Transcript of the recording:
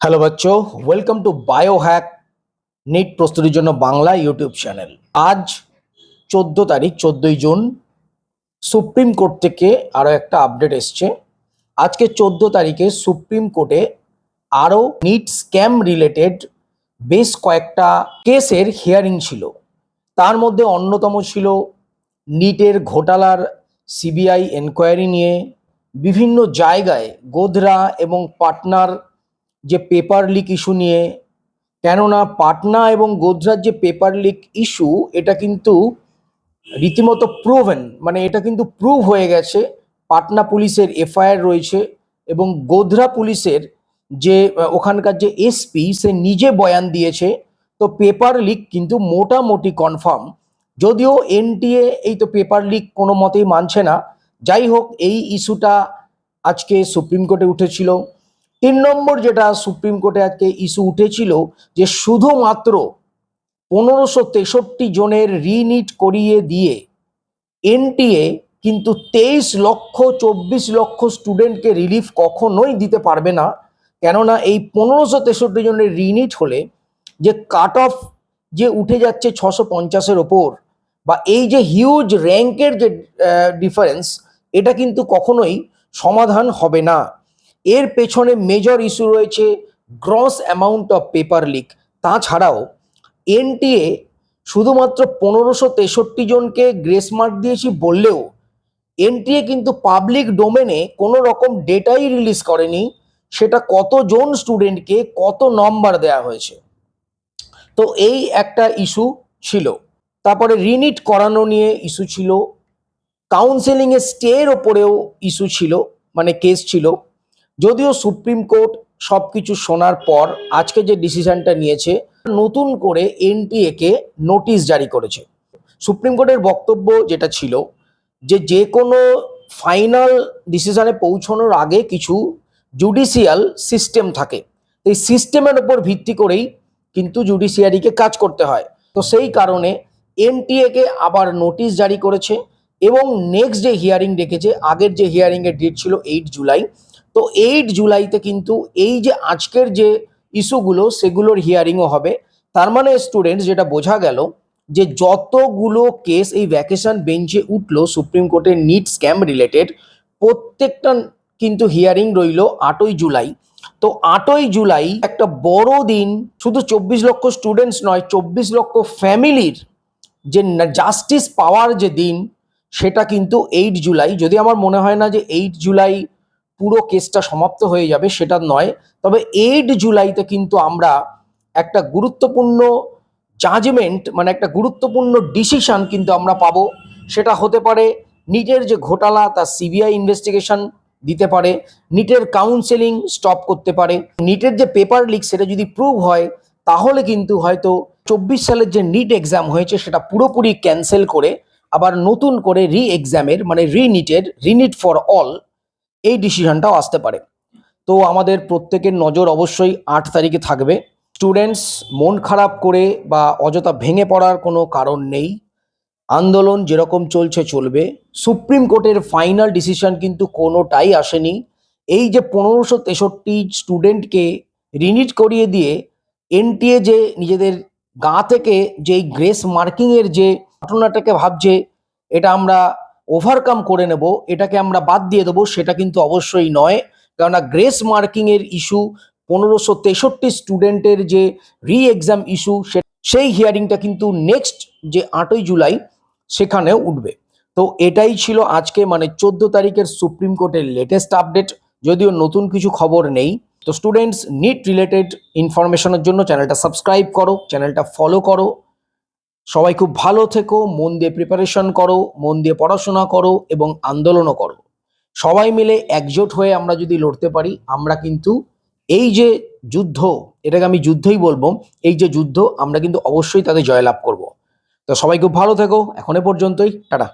Hello বাচ্চো। Welcome to bio hack NEET প্রস্তুতির জন্য Bangla YouTube channel আজ চোদ্দ তারিখ, চোদ্দই জুন সুপ্রিম কোর্ট থেকে আরও একটা আপডেট এসছে। আজকে চোদ্দ তারিখে সুপ্রিম কোর্টে আরও নিট স্ক্যাম রিলেটেড বেশ কয়েকটা কেসের হিয়ারিং ছিল। তার মধ্যে অন্যতম ছিল নিটের ঘোটালার সিবিআই এনকোয়ারি নিয়ে। বিভিন্ন জায়গায় গোধরা এবং পাটনার যে পেপার লিক ইস্যু নিয়ে, কেননা পাটনা এবং গোধরার যে পেপার লিক ইস্যু এটা কিন্তু রীতিমতো প্রুভেন মানে এটা কিন্তু প্রুভ হয়ে গেছে। পাটনা পুলিশের এফআইআর রয়েছে এবং গোধরা পুলিশের যে ওখানকার যে এসপি সে নিজে বয়ান দিয়েছে। তো পেপার লিক কিন্তু মোটামুটি কনফার্ম যদিও এনটিএ এই তো পেপার লিক কোনো মতেই মানছে না। যাই হোক, এই ইস্যুটা আজকে সুপ্রিম কোর্টে উঠেছিল। তিন নম্বর যেটা সুপ্রিম কোর্টে আজকে ইস্যু উঠেছিল যে শুধুমাত্র পনেরোশো তেষট্টি জনের রিনিট করিয়ে দিয়ে এনটিএ কিন্তু তেইশ লক্ষ, চব্বিশ লক্ষ স্টুডেন্টকে রিলিফ কখনোই দিতে পারবে না। কেননা এই পনেরোশো তেষট্টি জনের রিনিট হলে যে কাট অফ যে উঠে যাচ্ছে ছশো পঞ্চাশের ওপর বা এই যে হিউজ র্যাঙ্কের যে ডিফারেন্স, এটা কিন্তু কখনোই সমাধান হবে না। এর পেছনে মেজর ইস্যু রয়েছে gross amount of paper leak তাছাড়াও এনটিএ শুধুমাত্র পনেরোশো তেষট্টি জনকে গ্রেস মার্ক দিয়েছি বললেও এনটিএ কিন্তু পাবলিক ডোমেনে কোনো রকম ডেটাই রিলিজ করেনি। সেটা কতজন স্টুডেন্টকে কত নম্বর দেওয়া হয়েছে। তো এই একটা ইস্যু ছিল। তারপরে রিনিট করানো নিয়ে ইস্যু ছিল। কাউন্সেলিংয়ের স্টের ওপরেও ইস্যু ছিল মানে কেস ছিল। যদিও সুপ্রিম কোর্ট সব কিছু শোনার পর আজকে যে ডিসিশনটা নিয়েছে, নতুন করে এনটিএ কে নোটিশ জারি করেছে। সুপ্রিম কোর্টের বক্তব্য যেটা ছিল যে যে কোনো ফাইনাল ডিসিশনে পৌঁছানোর আগে কিছু জুডিশিয়াল সিস্টেম থাকে। এই সিস্টেমের ওপর ভিত্তি করেই কিন্তু জুডিশিয়ারিকে কাজ করতে হয়। তো সেই কারণে এনটিএ কে আবার নোটিশ জারি করেছে এবং নেক্সট যে হিয়ারিং ডেকেছে, আগের যে হিয়ারিংয়ের ডেট ছিল এইট জুলাই তো এইট জুলাইতে কিন্তু এই যে আজকের যে ইস্যুগুলো, সেগুলোর হিয়ারিংও হবে। তার মানে স্টুডেন্টস যেটা বোঝা গেল যে যতগুলো কেস এই ভ্যাকেশন বেঞ্চে উঠল সুপ্রিম কোর্টের নিট স্ক্যাম রিলেটেড প্রত্যেকটা কিন্তু হিয়ারিং রইল আটই জুলাই। তো আটই জুলাই একটা বড় দিন, শুধু চব্বিশ লক্ষ স্টুডেন্টস নয়, চব্বিশ লক্ষ ফ্যামিলির যে জাস্টিস পাওয়ার যে দিন, সেটা কিন্তু এইট জুলাই। যদি আমার মনে হয় না যে এইট জুলাই পুরো কেসটা সমাপ্ত হয়ে যাবে, সেটা নয়। তবে এইট জুলাইতে কিন্তু আমরা একটা গুরুত্বপূর্ণ জাজমেন্ট মানে একটা গুরুত্বপূর্ণ ডিসিশন কিন্তু আমরা পাবো। সেটা হতে পারে নিটের যে ঘোটালা তার সিবিআই ইনভেস্টিগেশন দিতে পারে নিটের কাউন্সেলিং স্টপ করতে পারে। নিটের যে পেপার লিক সেটা যদি প্রুভ হয়, তাহলে কিন্তু হয়তো চব্বিশ সালের যে নিট এক্সাম হয়েছে, সেটা পুরোপুরি ক্যান্সেল করে আবার নতুন করে রি এক্সামের মানে রি নিটের রিনিট ফর অল এই ডিসিশনটাও আসতে পারে। তো আমাদের প্রত্যেকের নজর অবশ্যই আট তারিখে থাকবে। স্টুডেন্টস মন খারাপ করে বা অযথা ভেঙে পড়ার কোনো কারণ নেই। আন্দোলন যেরকম চলছে, চলবে। সুপ্রিম কোর্টের ফাইনাল ডিসিশন কিন্তু কোনোটাই আসেনি। এই যে পনেরোশো তেষট্টি স্টুডেন্টকে রিনিট করিয়ে দিয়ে এনটিএ যে নিজেদের গা থেকে যেই গ্রেস মার্কিংয়ের যে ঘটনাটাকে ভাবছে, এটা আমরা ওভারকাম করে নেব, এটাকে আমরা বাদ দিয়ে দেবো, সেটা কিন্তু অবশ্যই নয়। কেননা গ্রেস মার্কিংয়ের ইস্যু, পনেরোশো তেষট্টি স্টুডেন্টের যে রি এক্সাম ইস্যু সেই হিয়ারিংটা কিন্তু নেক্সট যে আটই জুলাই সেখানে উঠবে। তো এটাই ছিল আজকে মানে চোদ্দ তারিখের সুপ্রিম কোর্টের লেটেস্ট আপডেট যদিও নতুন কিছু খবর নেই। তো স্টুডেন্টস নিট রিলেটেড ইনফরমেশনের জন্য চ্যানেলটা সাবস্ক্রাইব করো, চ্যানেলটা ফলো করো। সবাই খুব ভালো থেকো, মন দিয়ে প্রিপারেশন করো, মন দিয়ে পড়াশোনা করো এবং আন্দোলনও করো। সবাই মিলে একজোট হয়ে আমরা যদি লড়তে পারি, আমরা কিন্তু এই যে যুদ্ধ, এটাকে আমি যুদ্ধই বলব, এই যে যুদ্ধ, আমরা কিন্তু অবশ্যই তাতে জয়লাভ করব। তো সবাই খুব ভালো থেকো, এখন এ পর্যন্তই, টাটা।